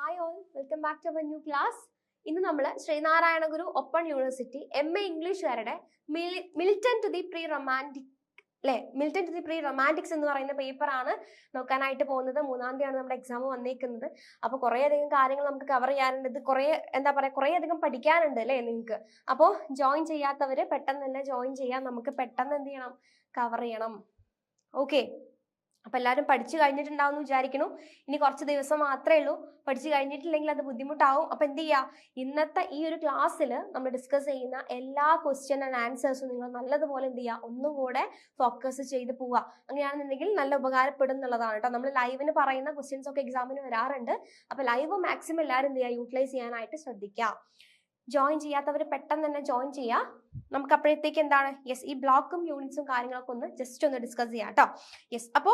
Hi all welcome back to our new class ഇന്ന് നമ്മൾ Sreenarayana Guru open university M A ഇംഗ്ലീഷുകാരുടെ Milton to the pre romantic അല്ലെ Milton to the pre romantics എന്ന് പറയുന്ന പേപ്പറാണ് നോക്കാനായിട്ട് പോകുന്നത്. മൂന്നാം തീയതിയാണ് നമ്മുടെ എക്സാം വന്നേക്കുന്നത്. അപ്പോൾ കുറേ അധികം കാര്യങ്ങൾ നമുക്ക് കവർ ചെയ്യാനുണ്ട്. ഇത് കുറേ എന്താ പറയുക കുറേ അധികം പഠിക്കാനുണ്ട് അല്ലേ നിങ്ങൾക്ക്. അപ്പോൾ ജോയിൻ ചെയ്യാത്തവർ പെട്ടെന്ന് തന്നെ ജോയിൻ ചെയ്യാൻ നമുക്ക് പെട്ടെന്ന് എന്ത് ചെയ്യണം? കവർ ചെയ്യണം. ഓക്കെ അപ്പൊ എല്ലാവരും പഠിച്ചു കഴിഞ്ഞിട്ടുണ്ടാവും എന്ന് വിചാരിക്കുന്നു ഇനി കുറച്ച് ദിവസം മാത്രമേ ഉള്ളൂ. പഠിച്ചു കഴിഞ്ഞിട്ടില്ലെങ്കിൽ അത് ബുദ്ധിമുട്ടാവും. അപ്പൊ എന്ത് ചെയ്യുക ഇന്നത്തെ ഈ ഒരു ക്ലാസ്സിൽ നമ്മൾ ഡിസ്കസ് ചെയ്യുന്ന എല്ലാ ക്വസ്റ്റ്യൻ ആൻഡ് ആൻസേഴ്സും നിങ്ങൾ നല്ലതുപോലെ എന്ത് ചെയ്യുക ഒന്നും കൂടെ ഫോക്കസ് ചെയ്ത് പോവുക. അങ്ങനെയാണെന്നുണ്ടെങ്കിൽ നല്ല ഉപകാരപ്പെടും എന്നുള്ളതാണ് കേട്ടോ. നമ്മൾ ലൈവിന് പറയുന്ന ക്വസ്റ്റ്യൻസ് ഒക്കെ എക്സാമിന് വരാറുണ്ട്. അപ്പൊ ലൈവ് മാക്സിമം എല്ലാവരും എന്ത് ചെയ്യുക യൂട്ടിലൈസ് ചെയ്യാനായിട്ട് ശ്രദ്ധിക്കുക. ജോയിൻ ചെയ്യാത്തവർ പെട്ടെന്ന് തന്നെ ജോയിൻ ചെയ്യുക നമുക്ക് അപ്പോഴത്തേക്ക് എന്താണ്? യെസ് ഈ ബ്ലോക്കും യൂണിറ്റ്സും കാര്യങ്ങളൊക്കെ ഒന്ന് ജസ്റ്റ് ഒന്ന് ഡിസ്കസ് ചെയ്യാം കേട്ടോ യെസ് അപ്പോ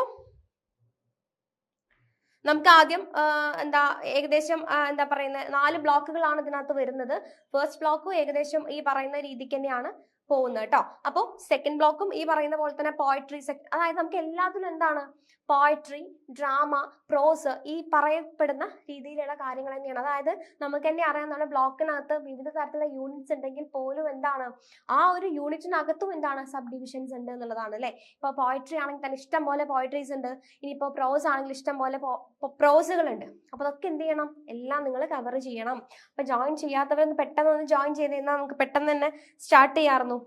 നമുക്ക് ആദ്യം എന്താ ഏകദേശം എന്താ പറയുന്നത് നാല് ബ്ലോക്കുകളാണ് ഇതിനകത്ത് വരുന്നത്. ഫസ്റ്റ് ബ്ലോക്കും ഏകദേശം ഈ പറയുന്ന രീതിക്ക് തന്നെയാണ്. പോകുന്നത് കേട്ടോ അപ്പോൾ സെക്കൻഡ് ബ്ലോക്കും ഈ പറയുന്ന പോലെ തന്നെ പോയട്രി അതായത് നമുക്ക് എല്ലാത്തിലും എന്താണ്? പോയട്രി ഡ്രാമ പ്രോസ് ഈ പറയപ്പെടുന്ന രീതിയിലുള്ള കാര്യങ്ങൾ തന്നെയാണ്. അതായത് നമുക്ക് തന്നെ അറിയാം നമ്മുടെ ബ്ലോക്കിനകത്ത് വിവിധ തരത്തിലുള്ള യൂണിറ്റ്സ് ഉണ്ടെങ്കിൽ പോലും എന്താണ്? ആ ഒരു യൂണിറ്റിനകത്തും എന്താണ്? സബ് ഡിവിഷൻസ് ഉണ്ട് എന്നുള്ളതാണ് അല്ലേ? ഇപ്പോൾ പോയട്രി ആണെങ്കിൽ തന്നെ ഇഷ്ടം പോലെ പോയട്രീസ് ഉണ്ട്. ഇനിയിപ്പോൾ പ്രോസ് ആണെങ്കിൽ ഇഷ്ടം പോലെ പ്രോസുകൾ ഉണ്ട് അപ്പോൾ അതൊക്കെ എന്ത് ചെയ്യണം? എല്ലാം നിങ്ങൾ കവർ ചെയ്യണം. അപ്പോൾ ജോയിൻ ചെയ്യാത്തവരൊന്ന് പെട്ടെന്ന് ഒന്ന് ജോയിൻ ചെയ്ത് കഴിഞ്ഞാൽ നമുക്ക് പെട്ടെന്ന് തന്നെ സ്റ്റാർട്ട് ചെയ്യാറുന്നു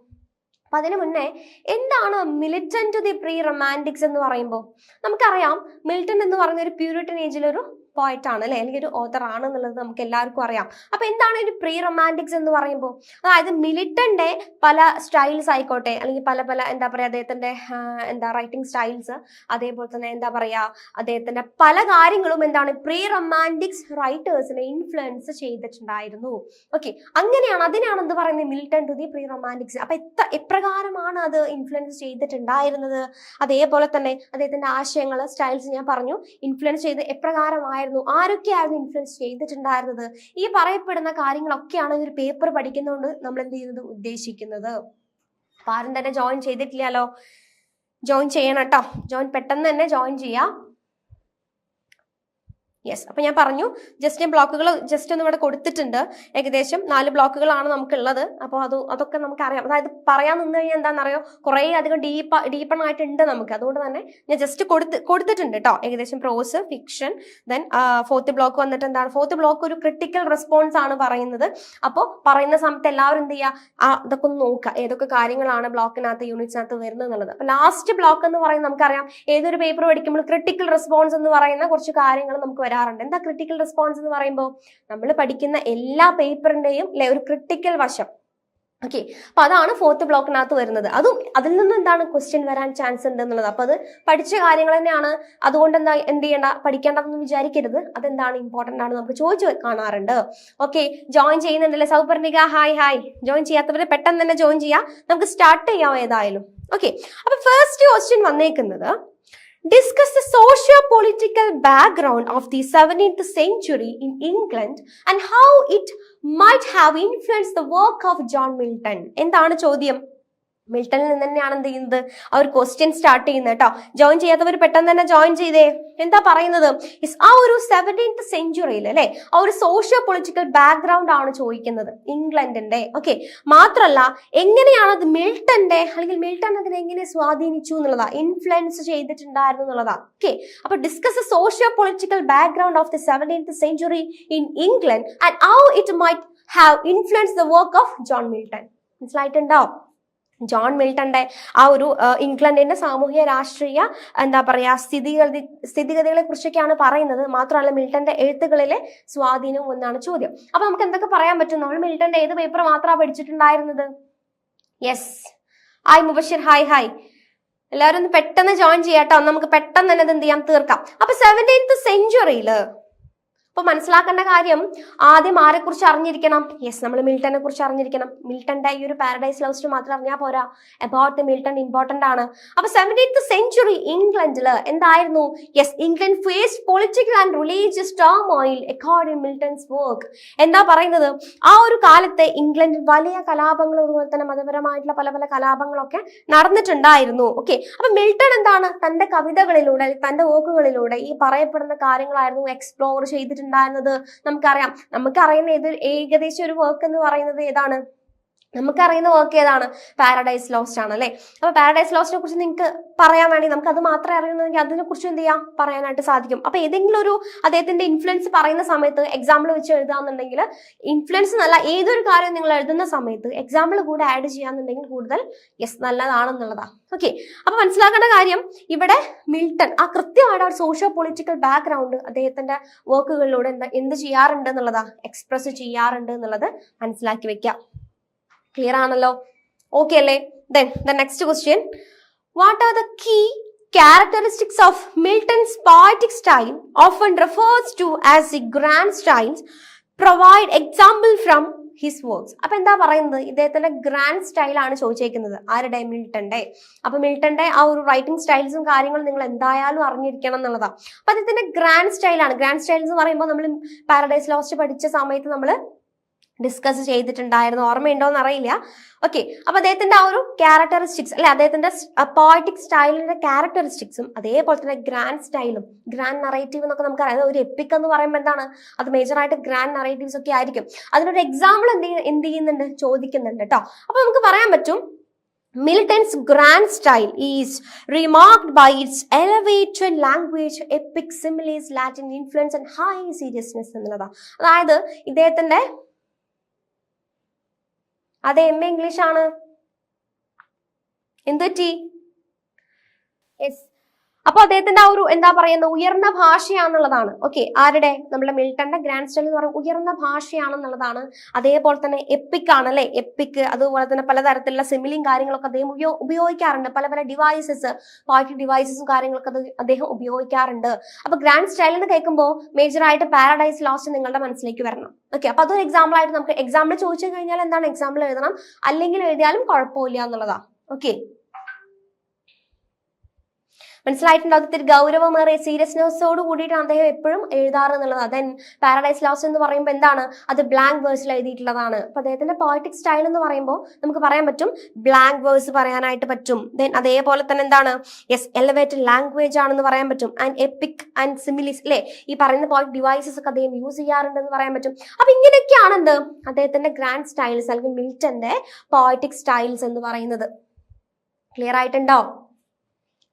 അപ്പൊ അതിനു മുന്നേ എന്താണ് Milton to the pre romantics എന്ന് പറയുമ്പോൾ നമുക്കറിയാം മിൽട്ടൺ എന്ന് പറഞ്ഞ ഒരു പ്യൂരിറ്റൻ ഏജിലൊരു പോയിന്റ് ആണ് അല്ലെ? അല്ലെങ്കിൽ ഒരു ഓതർ ആണ് എന്നുള്ളത് നമുക്ക് എല്ലാവർക്കും അറിയാം. അപ്പൊ എന്താണ് ഒരു പ്രീ റൊമാന്റിക്സ് എന്ന് പറയുമ്പോൾ? അതായത് മിലിറ്റന്റെ പല സ്റ്റൈൽസ് ആയിക്കോട്ടെ അല്ലെങ്കിൽ പല പല എന്താ പറയാ അദ്ദേഹത്തിന്റെ എന്താ റൈറ്റിംഗ് സ്റ്റൈൽസ് അതേപോലെ തന്നെ എന്താ പറയാ അദ്ദേഹത്തിന്റെ പല കാര്യങ്ങളും എന്താണ് പ്രീ റൊമാന്റിക്സ് റൈറ്റേഴ്സിനെ ഇൻഫ്ലുവൻസ് ചെയ്തിട്ടുണ്ടായിരുന്നു. ഓക്കെ അങ്ങനെയാണ് അതിനാണ് എന്ത് പറയുന്നത് Milton to the pre romantics അപ്പൊ എത്ര എപ്രകാരമാണ് അത് ഇൻഫ്ലുവൻസ് ചെയ്തിട്ടുണ്ടായിരുന്നത്? അതേപോലെ തന്നെ അദ്ദേഹത്തിന്റെ ആശയങ്ങൾ സ്റ്റൈൽസ് ഞാൻ പറഞ്ഞു ഇൻഫ്ലുവൻസ് ചെയ്ത് എപ്രകാരമായിരുന്നു ആരൊക്കെയായിരുന്നു ഇൻഫ്ലുവൻസ് ചെയ്തിട്ടുണ്ടായിരുന്നത്? ഈ പറയപ്പെടുന്ന കാര്യങ്ങളൊക്കെയാണ് ഈ ഒരു പേപ്പർ പഠിക്കുന്നതുകൊണ്ട് നമ്മൾ എന്ത് ചെയ്യുന്നത്? ഉദ്ദേശിക്കുന്നത്. അപ്പം ആരും തന്നെ ജോയിൻ ചെയ്തിട്ടില്ലല്ലോ. ജോയിൻ ചെയ്യണം കേട്ടോ. ജോയിൻ പെട്ടെന്ന് തന്നെ ജോയിൻ ചെയ്യാം. യെസ് അപ്പൊ ഞാൻ പറഞ്ഞു ജസ്റ്റ് ഞാൻ ബ്ലോക്കുകൾ ജസ്റ്റ് ഒന്ന് ഇവിടെ കൊടുത്തിട്ടുണ്ട്. ഏകദേശം നാല് ബ്ലോക്കുകളാണ് നമുക്കുള്ളത്. അപ്പോൾ അത് അതൊക്കെ നമുക്ക് അറിയാം അതായത് പറയാൻ നിന്ന് കഴിഞ്ഞാൽ എന്താണെന്നറിയോ? കുറേ അധികം ഡീപ്പ് ഡീപ്പൺ ആയിട്ടുണ്ട് നമുക്ക്. അതുകൊണ്ട് തന്നെ ഞാൻ ജസ്റ്റ് കൊടുത്ത് കൊടുത്തിട്ടുണ്ട് കേട്ടോ ഏകദേശം prose fiction then fourth block വന്നിട്ട് എന്താണ്? ഫോർത്ത് ബ്ലോക്ക് ഒരു ക്രിട്ടിക്കൽ റെസ്പോൺസ് ആണ് പറയുന്നത്. അപ്പോൾ പറയുന്ന സമയത്ത് എല്ലാവരും എന്ത് ചെയ്യുക ആ ഇതൊക്കെ ഒന്ന് നോക്കുക. ഏതൊക്കെ കാര്യങ്ങളാണ് ബ്ലോക്കിനകത്ത് യൂണിറ്റ്സിനകത്ത് വരുന്നത് എന്നുള്ളത് അപ്പോൾ ലാസ്റ്റ് ബ്ലോക്ക് എന്ന് പറയുന്നത് നമുക്കറിയാം. ഏതൊരു പേപ്പർ പഠിക്കുമ്പോൾ ക്രിട്ടിക്കൽ റെസ്പോൺസ് എന്ന് പറയുന്ന കുറച്ച് കാര്യങ്ങൾ നമുക്ക് വരാറുണ്ട്. എന്താ ക്രിട്ടിക്കൽ റെസ്പോൺസ് എന്ന് പറയുമ്പോൾ നമ്മൾ പഠിക്കുന്ന എല്ലാ പേപ്പറിന്റെയും ഒരു ക്രിട്ടിക്കൽ വശം. ഓക്കെ അപ്പൊ അതാണ് ഫോർത്ത് ബ്ലോക്കിനകത്ത് വരുന്നത്. അതും അതിൽ നിന്ന് എന്താണ് ക്വസ്റ്റ്യൻ വരാൻ ചാൻസ് ഉണ്ട് എന്നുള്ളത്. അപ്പൊ അത് പഠിച്ച കാര്യങ്ങൾ തന്നെയാണ്. അതുകൊണ്ട് എന്താ എന്ത് ചെയ്യേണ്ട? പഠിക്കേണ്ടതെന്ന് വിചാരിക്കരുത്. അതെന്താണ് ഇമ്പോർട്ടന്റ് ആണ് നമുക്ക് ചോദിച്ചു കാണാറുണ്ട്. ഓക്കെ ജോയിൻ ചെയ്യുന്നുണ്ടല്ലേ സൗപർണിക? ഹായ് ഹായ് ജോയിൻ ചെയ്യാത്തവര് പെട്ടെന്ന് തന്നെ ജോയിൻ ചെയ്യാം. നമുക്ക് സ്റ്റാർട്ട് ചെയ്യാം ഏതായാലും. ഓക്കെ അപ്പൊ ഫസ്റ്റ് ക്വസ്റ്റ്യൻ വന്നേക്കുന്നത് discuss the socio-political background of the 17th century in England and how it might have influenced the work of John Milton. എന്താണ് ചോദ്യം മിൽട്ടണിൽ നിന്ന് തന്നെയാണ് എന്ത് ചെയ്യുന്നത്? ആ ഒരു ക്വസ്റ്റ്യൻ സ്റ്റാർട്ട് ചെയ്യുന്നത് കേട്ടോ. ജോയിൻ ചെയ്യാത്തവർ പെട്ടെന്ന് തന്നെ ജോയിൻ ചെയ്തേ. എന്താ പറയുന്നത്? ആ ഒരു സെവന്റീൻത്ത് സെഞ്ചുറിയിൽ അല്ലെ ആ ഒരു സോഷ്യോ പൊളിറ്റിക്കൽ ബാക്ക്ഗ്രൗണ്ട് ആണ് ചോദിക്കുന്നത് ഇംഗ്ലണ്ടിന്റെ. ഓക്കെ മാത്രല്ല എങ്ങനെയാണ് അത് മിൽട്ടന്റെ അല്ലെങ്കിൽ മിൽട്ടൺ അതിനെ എങ്ങനെ സ്വാധീനിച്ചു എന്നുള്ളതാ? ഇൻഫ്ലുവൻസ് ചെയ്തിട്ടുണ്ടായിരുന്നു എന്നുള്ളതാ. ഓക്കെ അപ്പൊ discuss socio political background of the seventeenth century in England and how it might have influence the work of John Milton മനസ്സിലായിട്ടുണ്ടോ? John മിൽട്ടന്റെ ആ ഒരു ഇംഗ്ലണ്ടിന്റെ സാമൂഹ്യ രാഷ്ട്രീയ എന്താ പറയാ സ്ഥിതിഗതി സ്ഥിതിഗതികളെ കുറിച്ചൊക്കെയാണ് പറയുന്നത്. മാത്രമല്ല മിൽട്ടന്റെ എഴുത്തുകളിലെ സ്വാധീനവും എന്നാണ് ചോദ്യം. അപ്പൊ നമുക്ക് എന്തൊക്കെ പറയാൻ പറ്റും? നമ്മൾ മിൽട്ടന്റെ ഏത് പേപ്പർ മാത്രമാണ് പഠിച്ചിട്ടുണ്ടായിരുന്നത്? Yes hi Mubashir. Hi hi എല്ലാവരും ഒന്ന് പെട്ടെന്ന് ജോയിൻ ചെയ്യാട്ടോ. നമുക്ക് പെട്ടെന്ന് തന്നെ എന്ത് ചെയ്യാം? തീർക്കാം. അപ്പൊ സെവന്റീൻത്ത് സെഞ്ചുറിയിൽ അപ്പൊ മനസ്സിലാക്കേണ്ട കാര്യം ആദ്യം ആരെക്കുറിച്ച് അറിഞ്ഞിരിക്കണം? യെസ് നമ്മൾ മിൽട്ടനെ കുറിച്ച് അറിഞ്ഞിരിക്കണം. മിൽട്ടന്റെ ഈ ഒരു പാരഡൈസ് ലവ് സ്റ്റോറി മാത്രം അറിഞ്ഞാൽ പോരാ. അബൌട്ട് മിൽട്ടൺ ഇമ്പോർട്ടന്റ് ആണ്. അപ്പൊ സെവന്റീൻത്ത് സെഞ്ചുറി ഇംഗ്ലണ്ടിൽ എന്തായിരുന്നു? Yes England face political and religious turmoil according Milton's work എന്താ പറയുന്നത്? ആ ഒരു കാലത്തെ ഇംഗ്ലണ്ടിൽ വലിയ കലാപങ്ങൾ അതുപോലെ തന്നെ മതപരമായിട്ടുള്ള പല പല കലാപങ്ങളൊക്കെ നടന്നിട്ടുണ്ടായിരുന്നു. ഓക്കെ അപ്പൊ മിൽട്ടൺ എന്താണ്? തന്റെ കവിതകളിലൂടെ തന്റെ വർക്കുകളിലൂടെ ഈ പറയപ്പെടുന്ന കാര്യങ്ങളായിരുന്നു എക്സ്പ്ലോർ ചെയ്തിട്ടുണ്ടായിരുന്നത്. എഴുതിയിട്ടുണ്ടായിരുന്നത് നമുക്കറിയാം. നമുക്കറിയുന്ന ഏത് ഏകദേശം ഒരു വർക്ക് എന്ന് പറയുന്നത് ഏതാണ്? നമുക്കറിയുന്ന വർക്ക് ഏതാണ്? പാരഡൈസ് ലോസ്റ്റ് ആണ് അല്ലേ? അപ്പൊ പാരഡൈസ് ലോസ്റ്റിനെ കുറിച്ച് നിങ്ങൾക്ക് പറയാൻ വേണ്ടി നമുക്ക് അത് മാത്രമേ അറിയുന്നെങ്കിൽ അതിനെ കുറിച്ച് എന്ത് ചെയ്യാം? പറയാനായിട്ട് സാധിക്കും. അപ്പൊ ഏതെങ്കിലും ഒരു അദ്ദേഹത്തിന്റെ ഇൻഫ്ലുവൻസ് പറയുന്ന സമയത്ത് എക്സാമ്പിൾ വെച്ച് എഴുതാന്നുണ്ടെങ്കിൽ ഇൻഫ്ലുവൻസ് നല്ല ഏതൊരു കാര്യം നിങ്ങൾ എഴുതുന്ന സമയത്ത് എക്സാമ്പിൾ കൂടെ ആഡ് ചെയ്യാന്നുണ്ടെങ്കിൽ കൂടുതൽ യെസ് നല്ലതാണെന്നുള്ളതാണ് ഓക്കെ അപ്പൊ മനസ്സിലാക്കേണ്ട കാര്യം ഇവിടെ മിൽട്ടൺ ആ കൃത്യമായിട്ട് ആ സോഷ്യോ പൊളിറ്റിക്കൽ ബാക്ക്ഗ്രൗണ്ട് അദ്ദേഹത്തിന്റെ വർക്കുകളിലൂടെ എന്ത് ചെയ്യാറുണ്ട് എന്നുള്ളതാ. എക്സ്പ്രസ് ചെയ്യാറുണ്ട് എന്നുള്ളത് മനസ്സിലാക്കി വെക്കാം. ക്ലിയർ ആണല്ലോ? ഓക്കെ അല്ലേ? Then the next question what are the key characteristics of Milton's poetic style, often refers to as the grand styles, provide example from his works അപ്പൊ എന്താ പറയുന്നത്? ഇദ്ദേഹത്തിന്റെ ഗ്രാൻഡ് സ്റ്റൈൽ സ്റ്റൈലാണ് ചോദിച്ചേക്കുന്നത്. ആരുടെ? മിൽട്ടന്റെ അപ്പൊ മിൽട്ടന്റെ ആ ഒരു റൈറ്റിംഗ് സ്റ്റൈൽസും കാര്യങ്ങളും നിങ്ങൾ എന്തായാലും അറിഞ്ഞിരിക്കണം എന്നുള്ളതാണ് അപ്പൊ അദ്ദേഹത്തിന്റെ ഗ്രാൻഡ് സ്റ്റൈലാണ് ഗ്രാൻഡ് സ്റ്റൈൽസ് എന്ന് പറയുമ്പോൾ നമ്മൾ പാരഡൈസ് ലോസ്റ്റ് പഠിച്ച സമയത്ത് നമ്മൾ ഡിസ്കസ് ചെയ്തിട്ടുണ്ടായിരുന്നു. ഓർമ്മയുണ്ടോയെന്ന് അറിയില്ല ഓക്കെ അപ്പൊ അദ്ദേഹത്തിന്റെ ആ ഒരു ക്യാരക്ടറിസ്റ്റിക്സ് അല്ലെ അദ്ദേഹത്തിന്റെ പോയറ്റിക് സ്റ്റൈലിന്റെ ക്യാരക്ടറിസ്റ്റിക്സും അതേപോലെ തന്നെ ഗ്രാൻഡ് സ്റ്റൈലും ഗ്രാൻഡ് നറേറ്റീവ് എന്നൊക്കെ നമുക്ക് അറിയാം ഒരു എപ്പിക് എന്ന് പറയുമ്പോൾ എന്താണ്? അത് മേജർ ആയിട്ട് ഗ്രാൻഡ് നറേറ്റീവ്സ് ഒക്കെ ആയിരിക്കും. അതിനൊരു എക്സാമ്പിൾ എന്ത് എന്ത് ചെയ്യുന്നുണ്ട്? ചോദിക്കുന്നുണ്ട് കേട്ടോ അപ്പൊ നമുക്ക് പറയാൻ പറ്റും Milton's grand style is remarked by its elevated language epic similes Latin influence and high seriousness എന്നുള്ളതാണ് അതായത് ഇദ്ദേഹത്തിന്റെ അത് എം എ ഇംഗ്ലീഷ് ആണ് എന്തുപറ്റി? യെസ് അപ്പൊ അദ്ദേഹത്തിന്റെ ആ ഒരു എന്താ പറയുന്ന ഉയർന്ന ഭാഷയാണെന്നുള്ളതാണ്. ഓക്കെ ആരുടെ? നമ്മുടെ മിൽട്ടന്റെ ഗ്രാൻഡ് സ്റ്റൈൽ എന്ന് പറയുന്നത് ഉയർന്ന ഭാഷയാണെന്നുള്ളതാണ്. അതേപോലെ തന്നെ എപ്പിക് ആണ് അല്ലെ? എപ്പിക് അതുപോലെ തന്നെ പലതരത്തിലുള്ള സിമിലിയും കാര്യങ്ങളൊക്കെ അദ്ദേഹം ഉപയോ ഉപയോഗിക്കാറുണ്ട്. പല പല ഡിവൈസസ് പാർട്ടി ഡിവൈസസും കാര്യങ്ങളൊക്കെ അദ്ദേഹം ഉപയോഗിക്കാറുണ്ട്. അപ്പൊ ഗ്രാൻഡ് സ്റ്റൈൽ എന്ന് കേൾക്കുമ്പോൾ മേജർ ആയിട്ട് പാരഡൈസ് ലോസ്റ്റ് നിങ്ങളുടെ മനസ്സിലേക്ക് വരണം. ഓക്കെ അപ്പൊ അതൊരു എക്സാമ്പിൾ ആയിട്ട് നമുക്ക് എക്സാമ്പിൾ ചോദിച്ചു കഴിഞ്ഞാൽ എന്താണ്? എക്സാമ്പിൾ എഴുതണം. അല്ലെങ്കിൽ എഴുതിയാലും കുഴപ്പമില്ല എന്നുള്ളതാ. ഓക്കെ മനസ്സിലായിട്ടുണ്ട് ഒത്തിരി ഗൗരവമേറിയ സീരിയസ്നെസ്സോട് കൂടിയിട്ടാണ് അദ്ദേഹം എപ്പോഴും എഴുതാറ് എന്നുള്ളത് ദെൻ പാരഡൈസ് ലോസ്റ്റ് എന്ന് പറയുമ്പോൾ എന്താണ്? അത് ബ്ലാങ്ക് വേഴ്സിൽ എഴുതിയിട്ടുള്ളതാണ്. അപ്പൊ അദ്ദേഹത്തിന്റെ പോയറ്റിക് സ്റ്റൈൽ എന്ന് പറയുമ്പോൾ നമുക്ക് പറയാൻ പറ്റും. ബ്ലാങ്ക് വേഴ്സ് പറയാനായിട്ട് പറ്റും. ദെൻ അതേപോലെ തന്നെ എന്താണ്? യെസ് എലവേറ്റഡ് ലാംഗ്വേജ് ആണെന്ന് പറയാൻ പറ്റും. ആൻഡ് എപ്പിക് ആൻഡ് സിമിലിസ് അല്ലേ ഈ പറയുന്ന പോയിന്റ് ഡിവൈസസ് ഒക്കെ അദ്ദേഹം യൂസ് ചെയ്യാറുണ്ടെന്ന് പറയാൻ പറ്റും. അപ്പൊ ഇങ്ങനെയൊക്കെയാണ് എന്ത്? അദ്ദേഹത്തിന്റെ ഗ്രാൻഡ് സ്റ്റൈൽസ് അല്ലെങ്കിൽ മിൽട്ടന്റെ പോയറ്റിക് സ്റ്റൈൽസ് എന്ന് പറയുന്നത്. ക്ലിയർ ആയിട്ടുണ്ടോ?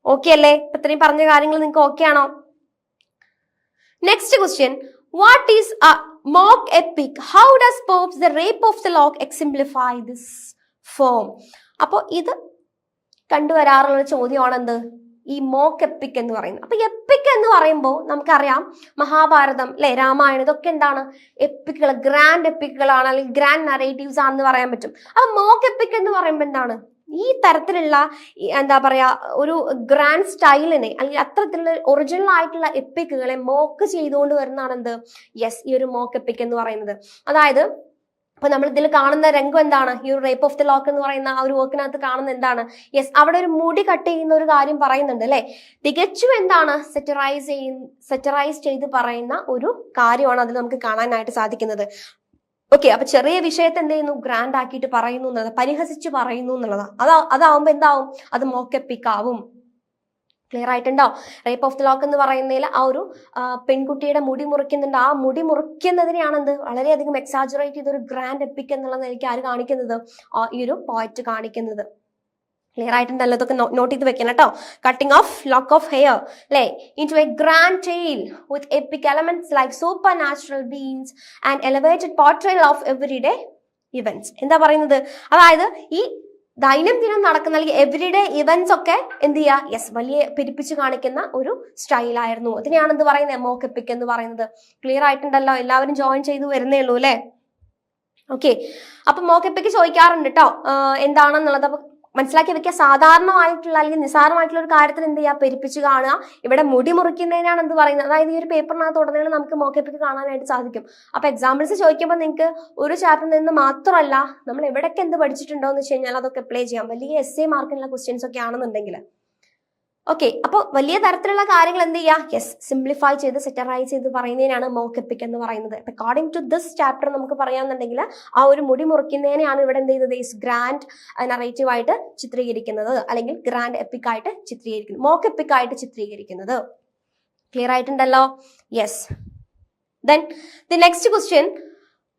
ഓക്കെ അല്ലേ? ഇത്രയും പറഞ്ഞ കാര്യങ്ങൾ നിങ്ങൾക്ക് ഓക്കെ ആണോ? Next question what is a mock epic how does Pope's the Rape of the Lock exemplify this form അപ്പോ ഇത് കണ്ടുവരാറുള്ള ചോദ്യമാണ് എന്ത്? ഈ മോക്ക് എപ്പിക് എന്ന് പറയുന്നത്. അപ്പൊ എപ്പിക് എന്ന് പറയുമ്പോൾ നമുക്കറിയാം മഹാഭാരതം അല്ലെ രാമായണം ഇതൊക്കെ എന്താണ്? എപ്പിക്കുകൾ ഗ്രാൻഡ് എപ്പിക്കുകളാണ് അല്ലെങ്കിൽ ഗ്രാൻഡ് നറേറ്റീവ്സ് ആണെന്ന് പറയാൻ പറ്റും. അപ്പൊ മോക്ക് എപ്പിക് എന്ന് പറയുമ്പോൾ എന്താണ്? ഈ തരത്തിലുള്ള എന്താ പറയാ ഒരു ഗ്രാൻഡ് സ്റ്റൈലിനെ അല്ലെങ്കിൽ അത്തരത്തിലുള്ള ഒറിജിനൽ ആയിട്ടുള്ള എപ്പിക്കുകളെ മോക്ക് ചെയ്തുകൊണ്ട് വരുന്നതാണ് എന്ത്? യെസ് ഈ ഒരു മോക്ക് എപ്പിക് എന്ന് പറയുന്നത്. അതായത് അപ്പൊ നമ്മൾ ഇതിൽ കാണുന്ന രംഗം എന്താണ്? ഈ ഒരു റേപ്പ് ഓഫ് ദി ലോക്ക് എന്ന് പറയുന്ന ആ ഒരു വർക്കിനകത്ത് കാണുന്ന എന്താണ്? യെസ് അവിടെ ഒരു മുടി കട്ട് ചെയ്യുന്ന ഒരു കാര്യം പറയുന്നുണ്ട് അല്ലെ? തികച്ചും എന്താണ്? സെറ്ററൈസ് ചെയ്യുന്ന സെറ്ററൈസ് ചെയ്ത് പറയുന്ന ഒരു കാര്യമാണ് അതിൽ നമുക്ക് കാണാനായിട്ട് സാധിക്കുന്നത്. ഓക്കെ അപ്പൊ ചെറിയ വിഷയത്തെ എന്ത് ചെയ്യുന്നു ഗ്രാൻഡ് ആക്കിയിട്ട് പറയുന്നു എന്നുള്ളത് പരിഹസിച്ച് പറയുന്നു എന്നുള്ളതാണ്. അതാ അതാവുമ്പോ എന്താവും? അത് മോക്കെപ്പിക്കാവും ക്ലിയർ ആയിട്ടുണ്ടോ റേപ്പ് ഓഫ് ദി ലോക്ക് എന്ന് പറയുന്നതിൽ ആ ഒരു പെൺകുട്ടിയുടെ മുടി മുറിക്കുന്നുണ്ട്. ആ മുടി മുറിക്കുന്നതിനെയാണ് എന്ത് വളരെയധികം എക്സാജറേറ്റ് ചെയ്ത ഒരു ഗ്രാൻഡ് എപ്പിക് എന്നുള്ള നിലയ്ക്ക് ആര് കാണിക്കുന്നത്? ഈ ഒരു പോയിന്റ് കാണിക്കുന്നത്. ക്ലിയർ ആയിട്ടുണ്ടല്ലോ ഇതൊക്കെ നോട്ട് ചെയ്ത് വെക്കണം കേട്ടോ. Cutting of lock of hair അല്ലേ? Into a grand tale with epic elements like supernatural beings and elevated portrayal of everyday events എന്താ പറയുന്നത്? അതായത് ഈ ദൈനംദിനം നടക്കുന്ന അല്ലെങ്കിൽ എവറിഡേ ഇവന്റ്സ് ഒക്കെ എന്ത് ചെയ്യുക? യെസ് വലിയ പെരുപ്പിച്ച് കാണിക്കുന്ന ഒരു സ്റ്റൈലായിരുന്നു അതിനെയാണ് എന്ത് പറയുന്നത്? മോക്കെപ്പിക് എന്ന് പറയുന്നത്. ക്ലിയർ ആയിട്ടുണ്ടല്ലോ? എല്ലാവരും ജോയിൻ ചെയ്തു വരുന്നേ ഉള്ളൂ അല്ലേ? ഓക്കെ അപ്പൊ മോക്കെപ്പിക്ക് ചോദിക്കാറുണ്ട് കേട്ടോ. എന്താണെന്നുള്ളത്? മനസ്സിലാക്കി വെക്കുക സാധാരണമായിട്ടുള്ള അല്ലെങ്കിൽ നിസ്സാരമായിട്ടുള്ള ഒരു കാര്യത്തിൽ എന്ത് ചെയ്യുക? പെരുപ്പിച്ച് കാണുക. ഇവിടെ മുടി മുറിക്കുന്നതിനാണ് എന്ത് പറയുന്നത്? അതായത് ഈ ഒരു പേപ്പറിനകത്ത് ഉടനീളം നമുക്ക് മോക്കപ്പിക്ക് കാണാനായിട്ട് സാധിക്കും. അപ്പൊ എക്സാമ്പിൾസ് ചോദിക്കുമ്പോൾ നിങ്ങൾക്ക് ഒരു ചാപ്റ്ററിൽ നിന്ന് മാത്രമല്ല നമ്മൾ എവിടെയൊക്കെ എന്ത് പഠിച്ചിട്ടുണ്ടോ എന്ന് വെച്ച് കഴിഞ്ഞാൽ അതൊക്കെ അപ്ലൈ ചെയ്യാം. വലിയ എസ് എ മാർക്കിനുള്ള ക്വസ്റ്റ്യൻസ് ഒക്കെ ആണെന്നുണ്ടെങ്കിൽ. ഓക്കെ അപ്പോൾ വലിയ തരത്തിലുള്ള കാര്യങ്ങൾ എന്ത് ചെയ്യുക യെസ് സിംപ്ലിഫൈ ചെയ്ത് സെറ്ററൈസ് ചെയ്ത് പറയുന്നതിനാണ് മോക്കെപ്പിക് എന്ന് പറയുന്നത്. അക്കോർഡിംഗ് ടു ദിസ് ചാപ്റ്റർ നമുക്ക് പറയാന്നുണ്ടെങ്കിൽ ആ ഒരു മുടി മുറിക്കുന്നതിനെയാണ് ഇവിടെ എന്ത് ചെയ്തത് ഈസ് ഗ്രാൻഡ് നറേറ്റീവ് ആയിട്ട് ചിത്രീകരിക്കുന്നത്. അല്ലെങ്കിൽ ഗ്രാൻഡ് എപ്പിക് ആയിട്ട് ചിത്രീകരിക്കുന്നത്. മോക്ക് എപ്പിക് ആയിട്ട് ചിത്രീകരിക്കുന്നത്. Clear ആയിട്ടുണ്ടല്ലോ? Yes then the next question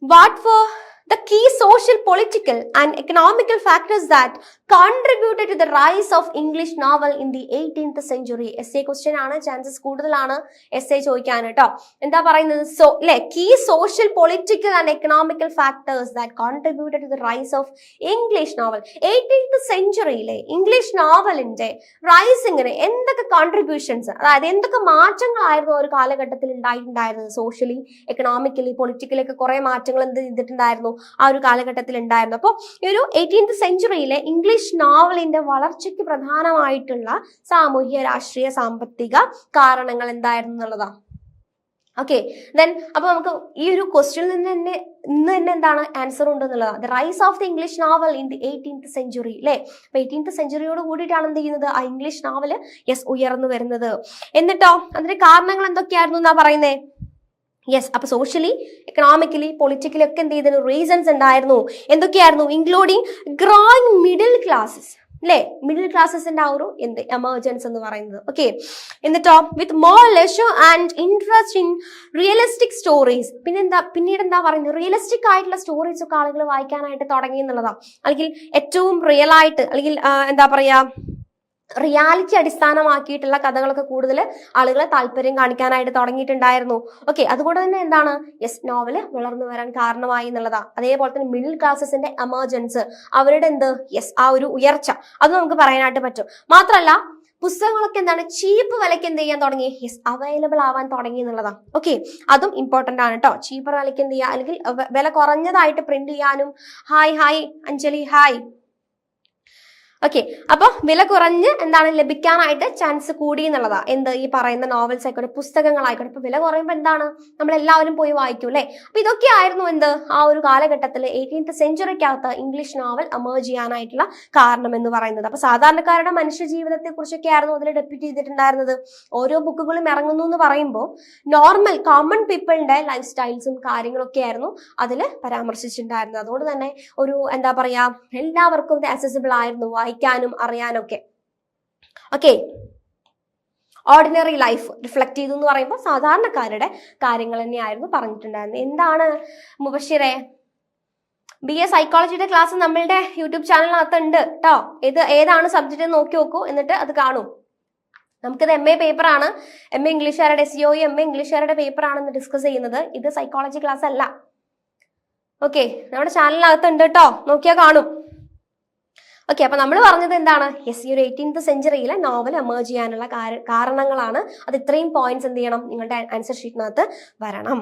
what for the key social, political, and economical factors that contributed to the rise of English novel in the 18th century. Essay question ആണ് chances കൂടുതലാണ്. Essay ചോദിക്കാൻ കേട്ടോ എന്താ പറയുന്നത്? So അല്ലെ key social political and economical factors that contributed to the rise of English novel eighteenth സെഞ്ചുറിയിലെ English നോവലിന്റെ റൈസിങ്ങിന് എന്തൊക്കെ കോൺട്രിബ്യൂഷൻസ് അതായത് എന്തൊക്കെ മാറ്റങ്ങളായിരുന്നു ഒരു കാലഘട്ടത്തിൽ ഉണ്ടായിട്ടുണ്ടായിരുന്നത്? സോഷ്യലി എക്കണോമിക്കലി പൊളിറ്റിക്കലി ഒക്കെ കുറെ മാറ്റങ്ങൾ എന്ത് ചെയ്തിട്ടുണ്ടായിരുന്നു? ആ ഒരു കാലഘട്ടത്തിൽ ഉണ്ടായിരുന്നു. അപ്പോൾ ഈ ഒരു എയ്റ്റീൻത്ത് സെഞ്ചുറിയിലെ ഇംഗ്ലീഷ് നോവലിന്റെ വളർച്ചയ്ക്ക് പ്രധാനമായിട്ടുള്ള സാമൂഹ്യ രാഷ്ട്രീയ സാമ്പത്തിക കാരണങ്ങൾ എന്തായിരുന്നു എന്നുള്ളതാ. ഓക്കെ ദെൻ അപ്പൊ നമുക്ക് ഈ ഒരു ക്വസ്റ്റ്യനിൽ നിന്ന് തന്നെ ഇന്ന് തന്നെ എന്താണ് ആൻസർ ഉണ്ട് എന്നുള്ളതാണ് the rise of the English novel in the eighteenth century അല്ലേ അപ്പൊ എയ്റ്റീൻത്ത് സെഞ്ചുറിയോട് കൂടിയിട്ടാണ് എന്ത് ചെയ്യുന്നത്? ആ ഇംഗ്ലീഷ് നോവൽ യെസ് ഉയർന്നു വരുന്നത്. എന്നിട്ടോ അതിന്റെ കാരണങ്ങൾ എന്തൊക്കെയായിരുന്നു എന്നാ പറയുന്നേ? യെസ് അപ്പൊ സോഷ്യലി എക്കണോമിക്കലി പൊളിറ്റിക്കലി ഒക്കെ എന്ത് ചെയ്തിരുന്നു? റീസൺസ് ഉണ്ടായിരുന്നു എന്തൊക്കെയായിരുന്നു? ഇൻക്ലൂഡിങ് ഗ്രോയിങ് മിഡിൽ ക്ലാസ്സസ് അല്ലേ മിഡിൽ ക്ലാസ്സസിന്റെ ആ ഒരു എന്ത്? എമർജൻസ് എന്ന് പറയുന്നത്. ഓക്കെ എന്നിട്ടോ with more leisure and interest in realistic stories പിന്നെന്താ പിന്നീട് എന്താ പറയുന്നത്? റിയലിസ്റ്റിക് ആയിട്ടുള്ള സ്റ്റോറീസ് ഒക്കെ ആളുകൾ വായിക്കാനായിട്ട് തുടങ്ങി എന്നുള്ളതാണ് അല്ലെങ്കിൽ ഏറ്റവും റിയൽ ആയിട്ട് അല്ലെങ്കിൽ എന്താ പറയാ റിയാലിറ്റി അടിസ്ഥാനമാക്കിയിട്ടുള്ള കഥകളൊക്കെ കൂടുതൽ ആളുകളെ താല്പര്യം കാണിക്കാനായിട്ട് തുടങ്ങിയിട്ടുണ്ടായിരുന്നു. ഓക്കെ അതുകൊണ്ട് തന്നെ എന്താണ്? യെസ് നോവൽ വളർന്നു വരാൻ കാരണമായി എന്നുള്ളതാ. അതേപോലെ തന്നെ മിഡിൽ ക്ലാസസിന്റെ എമർജൻസ് അവരുടെ എന്ത്? യെസ് ആ ഒരു ഉയർച്ച. അത് നമുക്ക് പറയാനായിട്ട് പറ്റും. മാത്രമല്ല പുസ്തകങ്ങളൊക്കെ എന്താണ്? ചീപ്പ് വിലയ്ക്ക് എന്ത് ചെയ്യാൻ തുടങ്ങി? യെസ് അവൈലബിൾ ആവാൻ തുടങ്ങി എന്നുള്ളതാണ് ഓക്കെ അതും ഇമ്പോർട്ടന്റ് ആണ് കേട്ടോ ചീപ്പർ വിലയ്ക്ക് എന്ത് ചെയ്യുക അല്ലെങ്കിൽ വില കുറഞ്ഞതായിട്ട് പ്രിന്റ് ചെയ്യാനും hi hi Anjali hi okay അപ്പൊ വില കുറഞ്ഞ് എന്താണ് ലഭിക്കാനായിട്ട് ചാൻസ് കൂടി എന്നുള്ളതാ. എന്ത്? ഈ പറയുന്ന നോവൽസ് ആയിക്കോട്ടെ പുസ്തകങ്ങളായിക്കോട്ടെ. ഇപ്പൊ വില കുറയുമ്പോൾ എന്താണ്? നമ്മൾ എല്ലാവരും പോയി വായിക്കും അല്ലെ? അപ്പൊ ഇതൊക്കെ ആയിരുന്നു എന്ത്? ആ ഒരു കാലഘട്ടത്തിൽ എയ്റ്റീൻത്ത് സെഞ്ചുറിക്കകത്ത് ഇംഗ്ലീഷ് നോവൽ അമേർജ് ചെയ്യാനായിട്ടുള്ള കാരണം എന്ന് പറയുന്നത്. അപ്പൊ സാധാരണക്കാരുടെ മനുഷ്യ ജീവിതത്തെ കുറിച്ചൊക്കെ ആയിരുന്നു അതിൽ ഡെപ്യൂട്ട് ചെയ്തിട്ടുണ്ടായിരുന്നത്. ഓരോ ബുക്കുകളും ഇറങ്ങുന്നു എന്ന് പറയുമ്പോൾ നോർമൽ കോമൺ പീപ്പിളിന്റെ ലൈഫ് സ്റ്റൈൽസും കാര്യങ്ങളൊക്കെ ആയിരുന്നു അതിൽ പരാമർശിച്ചിട്ടുണ്ടായിരുന്നത്. അതുകൊണ്ട് തന്നെ ഒരു എന്താ പറയാ എല്ലാവർക്കും ഇത് അക്സസിബിൾ ആയിരുന്നു. വായിക്കാനും അറിയാനൊക്കെ. ഓക്കെ ഓർഡിനറി ലൈഫ് റിഫ്ലക്ട് ചെയ്തു എന്ന് പറയുമ്പോൾ സാധാരണക്കാരുടെ കാര്യങ്ങൾ തന്നെയായിരുന്നു പറഞ്ഞിട്ടുണ്ടായിരുന്നത്. എന്താണ് മുബഷിറെ? ബി എ സൈക്കോളജിയുടെ ക്ലാസ് നമ്മളുടെ യൂട്യൂബ് ചാനലിനകത്ത് ഉണ്ട് കേട്ടോ ഇത് ഏതാണ് സബ്ജക്റ്റ് നോക്കി നോക്കൂ എന്നിട്ട് അത് കാണൂ. നമുക്കിത് എം എ പേപ്പറാണ് എം എ ഇംഗ്ലീഷുകാരുടെ എസ് എം എ ഇംഗ്ലീഷുകാരുടെ പേപ്പറാണെന്ന് ഡിസ്കസ് ചെയ്യുന്നത്. ഇത് സൈക്കോളജി ക്ലാസ് അല്ല. ഓക്കെ നമ്മുടെ ചാനലിനകത്ത് ഉണ്ട് കേട്ടോ നോക്കിയാൽ കാണും. ഓക്കെ അപ്പൊ നമ്മൾ പറഞ്ഞത് എന്താണ്? യെസ് ഈ ഒരു എയ്റ്റീൻത് സെഞ്ചുറിയിലെ നോവൽ എമേർജ് ചെയ്യാനുള്ള കാരണങ്ങളാണ്. അത് ഇത്രയും പോയിന്റ്സ് എന്ത് ചെയ്യണം? നിങ്ങളുടെ ആൻസർ ഷീറ്റിനകത്ത് വരണം.